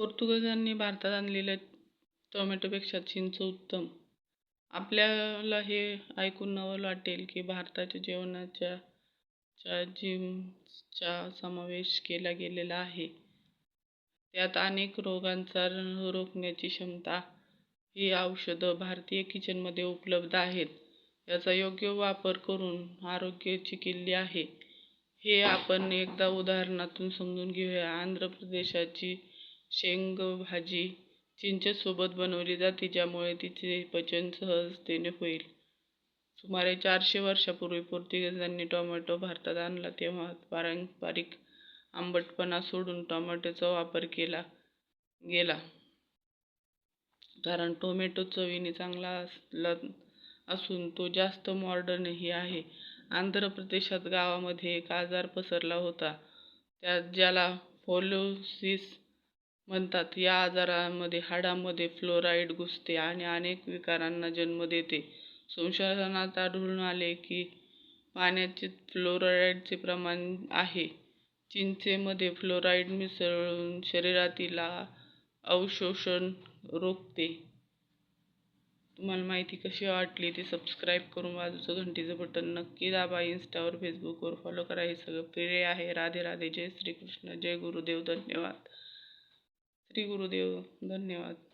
पोर्तुगजांनी भारतात आणलेल्या टोमॅटोपेक्षा चिंच उत्तम. आपल्याला हे ऐकून नवल वाटेल की भारताच्या जेवणाच्या च्या जिन्सचा समावेश केला गेलेला आहे. त्यात अनेक रोगांचा रोखण्याची क्षमता ही औषधं भारतीय किचनमध्ये उपलब्ध आहेत. याचा योग्य वापर करून आरोग्याची किल्ली आहे. हे आपण एकदा उदाहरणातून समजून घेऊया. आंध्र प्रदेशाची शेंगभाजी चिंचेसोबत बनवली जाते ज्यामुळे तिचे पचन सहजतेने होईल. सुमारे चारशे वर्षापूर्वी पोर्तुगीजांनी टोमॅटो भारतात आणला तेव्हा पारंपरिक आंबटपणा सोडून टोमॅटोचा वापर केला गेला. कारण टोमॅटो चवीने चांगला असला असून तो जास्त मॉडर्नही आहे. आंध्र प्रदेशात गावामध्ये एक आजार पसरला होता त्यात ज्याला फोलोसिस म्हणतात या आजारामध्ये हाडांमध्ये फ्लोराईड घुसते आणि अनेक विकारांना जन्म देते. संशोधनात आढळून आले की पाण्याचे फ्लोराईडचे प्रमाण आहे. चिंचेमध्ये फ्लोराईड मिसळून शरीरातील अवशोषण रोखते. तुम्हाला माहिती कशी वाटली ती सबस्क्राईब करून बाजूचं घंटीचं बटन नक्की दाबा. इन्स्टावर फेसबुकवर फॉलो करा. हे सगळं प्रिय आहे. राधे राधे. जय श्रीकृष्ण. जय गुरुदेव. धन्यवाद. श्री गुरुदेव धन्यवाद.